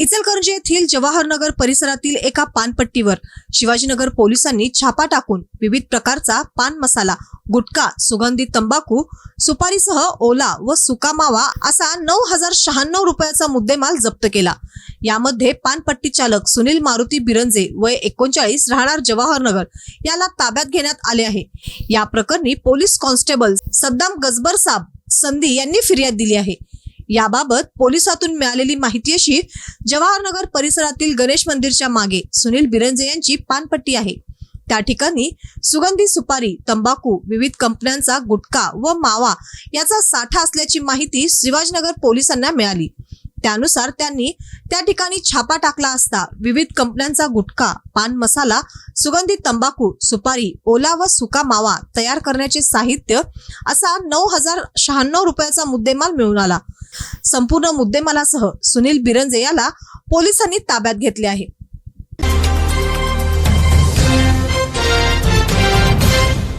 इचलकरंजी येथील जवाहरनगर परिसरातील एका पानपट्टीवर शिवाजीनगर पोलिसांनी छापा टाकून विविध प्रकारचा पान मसाला गुटखा सुगंधित तंबाखू सुपारीसह ओला व सुका मावा असा नऊ हजार शहाण्णव रुपयाचा मुद्देमाल जप्त केला. यामध्ये पानपट्टी चालक सुनील मारुती बिरंजे वय एकोणचाळीस राहणार जवाहरनगर याला ताब्यात घेण्यात आले आहे. या प्रकरणी पोलीस कॉन्स्टेबल सद्दाम गजबर साब संधी यांनी फिर्याद दिली आहे. याबाबत पोलिसातून मिळालेली माहिती अशी जवाहरनगर परिसरातील गणेश मंदिरच्या मागे सुनील बिरंजे यांची पानपट्टी आहे. त्या ठिकाणी सुगंधी सुपारी तंबाखू विविध कंपन्यांचा गुटखा व मावा याचा साठा असल्याची माहिती शिवाजीनगर पोलिसांना मिळाली. त्यानुसार त्यांनी त्या ठिकाणी छापा टाकला असता विविध कंपन्यांचा गुटखा पान मसाला सुगंधी तंबाखू सुपारी ओला व सुका मावा तयार करण्याचे साहित्य असा नऊ हजार शहाण्णव रुपयाचा मुद्देमाल मिळून आला. संपूर्ण मुद्देमालासह सुनील बिरंजे याला पोलिसांनी ताब्यात घेतले आहे.